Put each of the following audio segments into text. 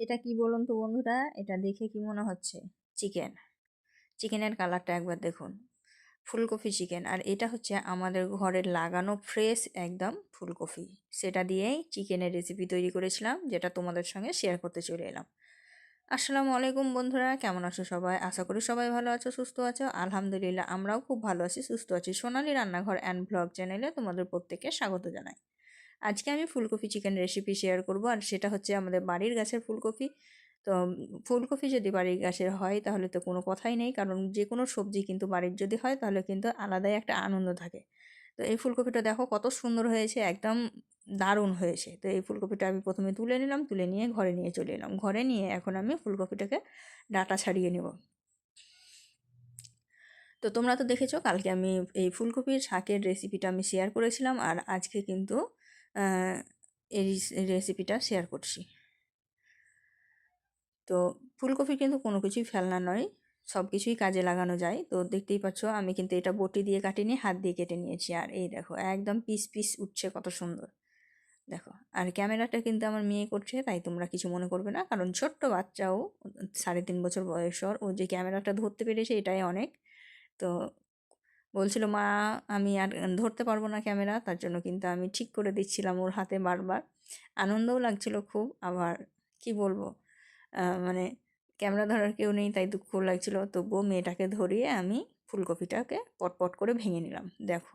এটা কি বলুন তো বন্ধুরা? এটা দেখে কি মনে হচ্ছে? চিকেন। চিকেনের কালারটা একবার দেখুন। ফুলকপি চিকেন। আর এটা হচ্ছে আমাদের ঘরের লাগানো ফ্রেশ একদম ফুলকপি। সেটা দিয়েই চিকেনের রেসিপি তৈরি করেছিলাম, যেটা তোমাদের সঙ্গে শেয়ার করতে চলে এলাম। আসসালামু আলাইকুম বন্ধুরা, কেমন আছো সবাই? আশা করি সবাই ভালো আছো, সুস্থ আছো। আলহামদুলিল্লাহ, আমরাও খুব ভালো আছি, সুস্থ আছি। সোনালি রান্নাঘর অ্যান্ড ব্লগ চ্যানেলে তোমাদের প্রত্যেককে স্বাগত জানাই। আজকে আমি ফুলকপি চিকেন রেসিপি শেয়ার করব। আর সেটা হচ্ছে আমাদের বাড়ির গাছের ফুলকপি। তো ফুলকপি যদি বাড়ির গাছের হয়, তাহলে তো কোনো কথাই নেই। কারণ যে কোনো সবজি কিন্তু বাড়ির যদি হয়, তাহলে কিন্তু আলাদাই একটা আনন্দ থাকে। তো এই ফুলকপিটা দেখো কত সুন্দর হয়েছে, একদম দারুণ হয়েছে। তো এই ফুলকপিটা আমি প্রথমে তুলে নিলাম, তুলে নিয়ে ঘরে নিয়ে চলে এলাম। ঘরে নিয়ে এখন আমি ফুলকপিটাকে ডাটা ছাড়িয়ে নেব। তো তোমরা তো দেখেছ, কালকে আমি এই ফুলকপির শাকের রেসিপিটা আমি শেয়ার করেছিলাম। আর আজকে কিন্তু এই রেসিপিটা শেয়ার করছি। তো ফুলকপি কিন্তু কোনো কিছুই ফেলনা নয়, সব কিছুই কাজে লাগানো যায়। তো দেখতেই পাচ্ছ, আমি কিন্তু এটা বটি দিয়ে কাটিনি, হাত দিয়ে কেটে নিয়েছি। আর এই দেখো, একদম পিস পিস উঠছে কত সুন্দর। দেখো, আর ক্যামেরাটা কিন্তু আমার মেয়ে করছে, তাই তোমরা কিছু মনে করবে না। কারণ ছোট্ট বাচ্চাও, সাড়ে তিন বছর বয়সর ও যে ক্যামেরাটা ধরতে পেরেছে, এটাই অনেক। তো বলছিল, মা, আমি আর ধরতে পারব না ক্যামেরা, তার জন্য কিন্তু আমি ঠিক করে দিচ্ছিলাম ওর হাতে বারবার। আনন্দও লাগছিল খুব, আবার কি বলব? মানে ক্যামেরা ধরার কেউ নেই, তাই দুঃখ লাগছিল। তবুও মেয়েটাকে ধরিয়ে আমি ফুলকপিটাকে পটপট করে ভেঙে নিলাম। দেখো,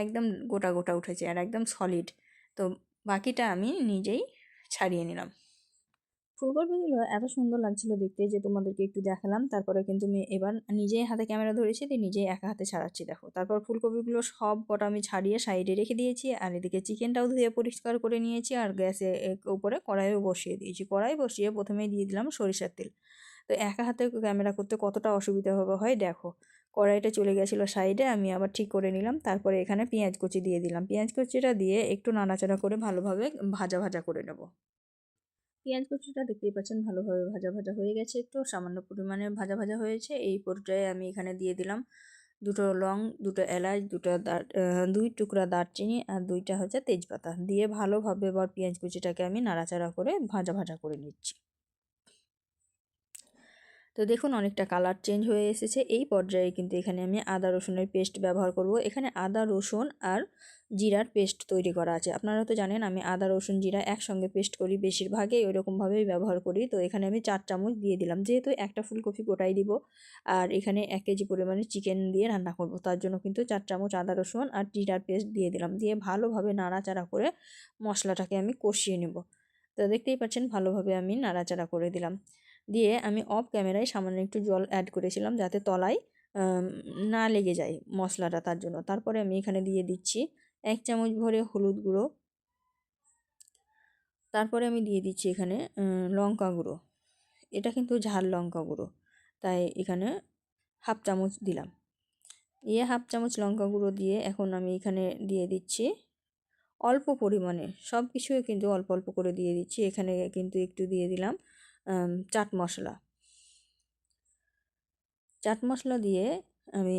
একদম গোটা গোটা উঠেছে আর একদম সলিড তো বাকিটা আমি নিজেই ছাড়িয়ে নিলাম। ফুলকপিগুলো এত সুন্দর লাগছিল দেখতে যে তোমাদেরকে একটু দেখালাম। তারপরে কিন্তু আমি এবার নিজেই হাতে ক্যামেরা ধরেছি, দিয়ে নিজেই একা হাতে ছাড়াচ্ছি, দেখো। তারপর ফুলকপিগুলো সব কটা আমি ছাড়িয়ে সাইডে রেখে দিয়েছি, আর এদিকে চিকেনটাও ধুয়ে পরিষ্কার করে নিয়েছি, আর গ্যাসে উপরে কড়াইও বসিয়ে দিয়েছি। কড়াই বসিয়ে প্রথমেই দিয়ে দিলাম সরিষার তেল। তো একা হাতে ক্যামেরা করতে কতটা অসুবিধা হবে হয় দেখো। কড়াইটা চলে গেছিল সাইডে, আমি আবার ঠিক করে নিলাম। তারপরে এখানে পেঁয়াজ কুচি দিয়ে দিলাম। পেঁয়াজ কুচিটা দিয়ে একটু নাড়াচাড়া করে ভালোভাবে ভাজা ভাজা করে নেব। পেঁয়াজ কুচিটা দেখতেই পাচ্ছেন ভালোভাবে ভাজা ভাজা হয়ে গেছে একটু, সামান্য পরিমাণে ভাজা ভাজা হয়েছে। এই পর্যায়ে আমি এখানে দিয়ে দিলাম। দুটো লং, দুটো এলাচ, দুটো দুই টুকরা দারচিনি আর দুইটা হচ্ছে তেজপাতা। দিয়ে ভালোভাবে এবার পেঁয়াজ কুচিটাকে আমি নাড়াচাড়া করে ভাজা ভাজা করে নিচ্ছি। তো দেখুন অনেকটা কালার চেঞ্জ হয়ে এসেছে। এই পর্যায়ে কিন্তু এখানে আমি আদা রসুনের পেস্ট ব্যবহার করব। এখানে আদা, রসুন আর জিরার পেস্ট তৈরি করা আছে। আপনারা তো জানেন আমি আদা, রসুন, জিরা একসঙ্গে পেস্ট করি বেশিরভাগই, ওইরকমভাবেই ব্যবহার করি। তো এখানে আমি চার চামচ দিয়ে দিলাম। যেহেতু একটা ফুলকপি গোটাই দিব আর এখানে এক কেজি পরিমাণে চিকেন দিয়ে রান্না করব। তার জন্য কিন্তু চার চামচ আদা, রসুন আর জিরার পেস্ট দিয়ে দিলাম। দিয়ে ভালোভাবে নাড়াচাড়া করে মশলাটাকে আমি কষিয়ে নেব। তো দেখতেই পাচ্ছেন ভালোভাবে আমি নাড়াচাড়া করে দিলাম। দিয়ে আমি অফ ক্যামেরায় সামান্য একটু জল অ্যাড করেছিলাম যাতে তলায় না লেগে যায় মশলাটা তার জন্য। তারপরে আমি এখানে দিয়ে দিচ্ছি এক চামচ ভরে হলুদ গুঁড়ো। তারপরে আমি দিয়ে দিচ্ছি এখানে লঙ্কা গুঁড়ো। এটা কিন্তু ঝাল লঙ্কা গুঁড়ো, তাই এখানে হাফ চামচ দিলাম। দিয়ে হাফ চামচ লঙ্কা গুঁড়ো দিয়ে এখন আমি এখানে দিয়ে দিচ্ছি অল্প পরিমাণে সব কিছুই কিন্তু অল্প অল্প করে দিয়ে দিচ্ছি। এখানে কিন্তু একটু দিয়ে দিলাম চাট মশলা। চাট মশলা দিয়ে আমি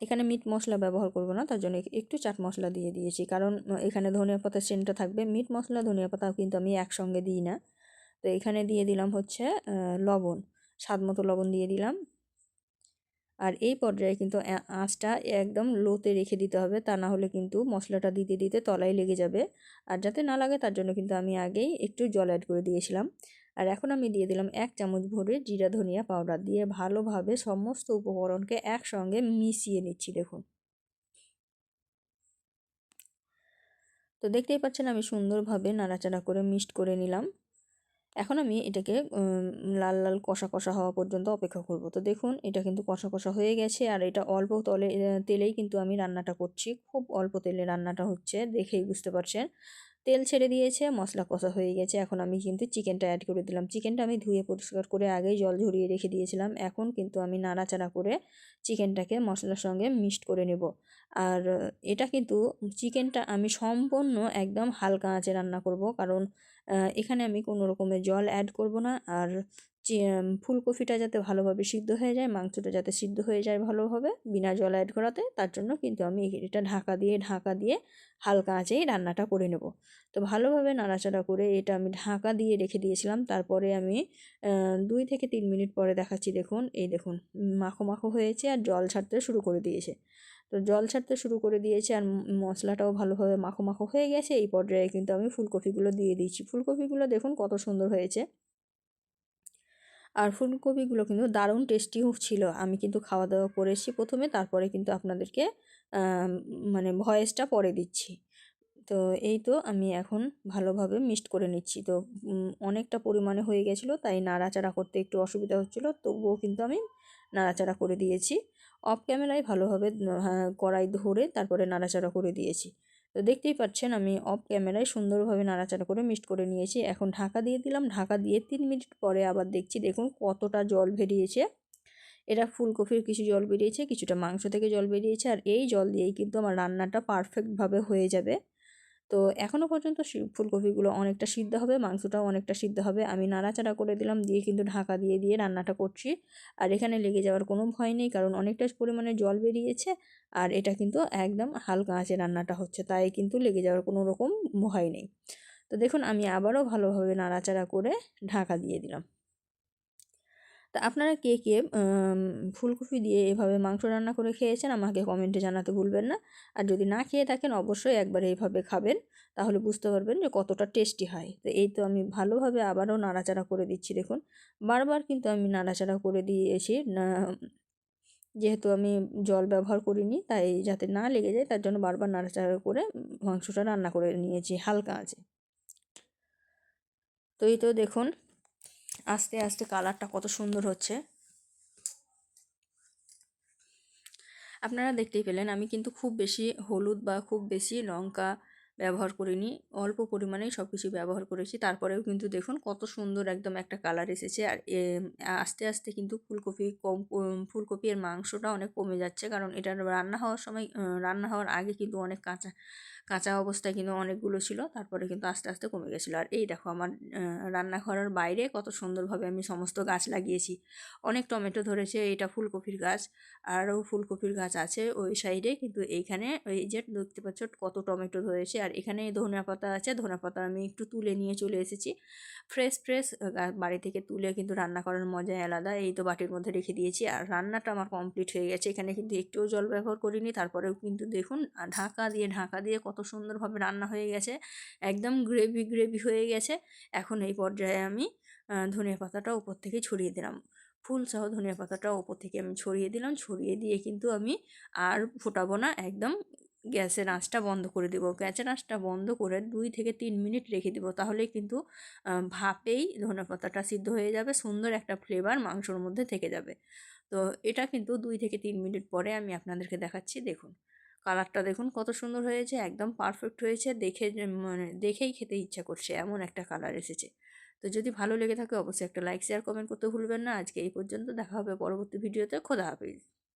এখানে মিট মশলা ব্যবহার করব না, তার জন্য একটু চাট মশলা দিয়ে দিয়েছি। কারণ এখানে ধনিয়া পাতার সেন্টটা থাকবে। মিট মশলা, ধনিয়া পাতাও কিন্তু আমি একসঙ্গে দিই না। তো এখানে দিয়ে দিলাম হচ্ছে লবণ, স্বাদ মতো লবণ দিয়ে দিলাম। আর এই পর্যায়ে কিন্তু আঁচটা একদম লোতে রেখে দিতে হবে, তা না হলে কিন্তু মশলাটা দিতে দিতে তলায় লেগে যাবে। আর যাতে না লাগে, তার জন্য কিন্তু আমি আগেই একটু জল অ্যাড করে দিয়েছিলাম। আর এখন আমি দিয়ে দিলাম এক চামচ ভরে জিরা ধনিয়া পাউডার দিয়ে ভালোভাবে সমস্ত উপকরণকে একসঙ্গে মিশিয়ে নিচ্ছি, দেখুন। তো দেখতেই পাচ্ছেন আমি সুন্দরভাবে নাড়াচাড়া করে মিক্সড করে নিলাম। এখন আমি এটাকে লাল লাল কষা কষা হওয়া পর্যন্ত অপেক্ষা করব। তো দেখুন, এটা কিন্তু কষা কষা হয়ে গেছে আর এটা অল্প তলে তেলেই কিন্তু আমি রান্নাটা করছি। খুব অল্প তেলে রান্নাটা হচ্ছে, দেখেই বুঝতে পারছেন। তেল ছেড়ে দিয়েছে, মশলা কষা হয়ে গেছে। এখন আমি কিন্তু চিকেনটা অ্যাড করে দিলাম। চিকেনটা আমি ধুয়ে পরিষ্কার করে আগেই জল ঝরিয়ে রেখে দিয়েছিলাম। এখন কিন্তু আমি নাড়াচাড়া করে চিকেনটাকে মশলার সঙ্গে মিক্সড করে নেব। আর এটা কিন্তু চিকেনটা আমি সম্পূর্ণ একদম হালকা আঁচে রান্না করব। কারণ এখানে আমি কোনো রকমের জল অ্যাড করব না। আর ফুলকপিটা যাতে ভালোভাবে সিদ্ধ হয়ে যায়, মাংসটা যাতে সিদ্ধ হয়ে যায় ভালোভাবে বিনা জল অ্যাড করাতে, তার জন্য কিন্তু আমি এটা ঢাকা দিয়ে ঢাকা দিয়ে হালকা আঁচেই রান্নাটা করে নেব। তো ভালোভাবে নাড়াচাড়া করে এটা আমি ঢাকা দিয়ে রেখে দিয়েছিলাম। তারপরে আমি দুই থেকে তিন মিনিট পরে দেখাচ্ছি, দেখুন, এই দেখুন, মাখো মাখো হয়েছে আর জল ছাড়তে শুরু করে দিয়েছে। তো জল ছাড়তে শুরু করে দিয়েছে আর মশলাটাও ভালোভাবে মাখো মাখো হয়ে গেছে। এই পর্যায়ে কিন্তু আমি ফুলকপিগুলো দিয়ে দিয়েছি। ফুলকপিগুলো দেখুন কত সুন্দর হয়েছে। আর ফুলকপিগুলো কিন্তু দারুণ টেস্টিও ছিল। আমি কিন্তু খাওয়া দাওয়া করেছি প্রথমে, তারপরে কিন্তু আপনাদেরকে মানে ভয়েসটা পরে দিচ্ছি। তো এই তো আমি এখন ভালোভাবে মিক্সড করে নিচ্ছি। তো অনেকটা পরিমাণে হয়ে গেছিল, তাই নাড়াচাড়া করতে একটু অসুবিধা হচ্ছিল, তবুও কিন্তু আমি নাড়াচাড়া করে দিয়েছি। অফ ক্যামেরায় ভালোভাবে কড়াই ধরে তারপরে নাড়াচাড়া করে দিয়েছি। তো দেখতেই পাচ্ছেন আমি অফ ক্যামেরায় সুন্দরভাবে নাড়াচাড়া করে মিক্সড করে নিয়েছি। এখন ঢাকা দিয়ে দিলাম। ঢাকা দিয়ে তিন মিনিট পরে আবার দেখছি, দেখুন কতটা জল বেরিয়েছে। এটা ফুলকপির কিছু জল বেরিয়েছে, কিছুটা মাংস থেকে জল বেরিয়েছে। আর এই জল দিয়েই কিন্তু আমার রান্নাটা পারফেক্টভাবে হয়ে যাবে। তো এখনও পর্যন্ত ফুলকপিগুলো অনেকটা সিদ্ধ হবে, মাংসটাও অনেকটা সিদ্ধ হবে। আমি নাড়াচাড়া করে দিলাম, দিয়ে কিন্তু ঢাকা দিয়ে দিয়ে রান্নাটা করছি। আর এখানে লেগে যাওয়ার কোনো ভয় নেই, কারণ অনেকটা পরিমাণে জল বেরিয়েছে আর এটা কিন্তু একদম হালকা আঁচে রান্নাটা হচ্ছে, তাই কিন্তু লেগে যাওয়ার কোনো রকম ভয় নেই। তো দেখুন, আমি আবারও ভালোভাবে নাড়াচাড়া করে ঢাকা দিয়ে দিলাম। তা আপনারা কে কে ফুলকপি দিয়ে এভাবে মাংস রান্না করে খেয়েছেন আমাকে কমেন্টে জানাতে ভুলবেন না। আর যদি না খেয়ে থাকেন অবশ্যই একবার এইভাবে খাবেন, তাহলে বুঝতে পারবেন যে কতটা টেস্টি হয়। তো এই তো আমি ভালোভাবে আবারও নাড়াচাড়া করে দিচ্ছি, দেখুন। বারবার কিন্তু আমি নাড়াচাড়া করে দিয়েছি যেহেতু আমি জল ব্যবহার করিনি, তাই যাতে না লেগে যায়, তার জন্য বারবার নাড়াচাড়া করে মাংসটা রান্না করে নিয়েছি, হালকা আছে তো এই তো দেখুন আস্তে আস্তে কালারটা কত সুন্দর হচ্ছে। আপনারা দেখতেই পেলেন, আমি কিন্তু খুব বেশি হলুদ বা খুব বেশি লঙ্কা ব্যবহার করিনি। অল্প পরিমাণেই সব কিছু ব্যবহার করেছি। তারপরেও কিন্তু দেখুন কত সুন্দর একদম একটা কালার এসেছে। আর আস্তে আস্তে কিন্তু ফুলকপি কম ফুলকপির মাংসটা অনেক কমে যাচ্ছে। কারণ এটা রান্না হওয়ার সময় রান্না হওয়ার আগে কিন্তু অনেক কাঁচা কাঁচা অবস্থায় কিন্তু অনেকগুলো ছিল। তারপরে কিন্তু আস্তে আস্তে কমে গেছিল। আর এই দেখো আমার রান্নাঘরের বাইরে কত সুন্দরভাবে আমি সমস্ত গাছ লাগিয়েছি। অনেক টমেটো ধরেছে, এটা ফুলকপির গাছ। আরও ফুলকপির গাছ আছে ওই সাইডে। কিন্তু এইখানে ওই যে দেখতে পাচ্ছ কত টমেটো ধরেছে। আর এখানে ধনিয়া পাতা আছে, ধনিয়া পাতা আমি একটু তুলে নিয়ে চলে এসেছি। ফ্রেশ ফ্রেশ বাড়ি থেকে তুলে কিন্তু রান্না করার মজাই আলাদা। এই তো বাটির মধ্যে রেখে দিয়েছি আর রান্নাটা আমার কমপ্লিট হয়ে গেছে। এখানে কিন্তু একটুও জল ব্যবহার করিনি, তারপরেও কিন্তু দেখুন ঢাকা দিয়ে ঢাকা দিয়ে কত সুন্দরভাবে রান্না হয়ে গেছে। একদম গ্রেভি গ্রেভি হয়ে গেছে। এখন এই পর্যায়ে আমি ধনিয়া পাতাটা উপর থেকে ছড়িয়ে দিলাম। ফুল সহ ধনিয়া পাতাটা ওপর থেকে আমি ছড়িয়ে দিলাম। ছড়িয়ে দিয়ে কিন্তু আমি আর ফোটাবো না, একদম গ্যাসের আঁচটা বন্ধ করে দেবো। গ্যাসের আঁচটা বন্ধ করে দুই থেকে তিন মিনিট রেখে দেবো। তাহলে কিন্তু ভাপেই ধনে পাতাটা সিদ্ধ হয়ে যাবে, সুন্দর একটা ফ্লেভার মাংসর মধ্যে থেকে যাবে। তো এটা কিন্তু দুই থেকে তিন মিনিট পরে আমি আপনাদেরকে দেখাচ্ছি। দেখুন, কালারটা দেখুন কত সুন্দর হয়েছে, একদম পারফেক্ট হয়েছে। দেখে মানে দেখেই খেতে ইচ্ছা করছে, এমন একটা কালার এসেছে। তো যদি ভালো লেগে থাকে, অবশ্যই একটা লাইক শেয়ার কমেন্ট করতে ভুলবেন না। আজকে এই পর্যন্ত, দেখা হবে পরবর্তী ভিডিওতে খোদা হাফিজ।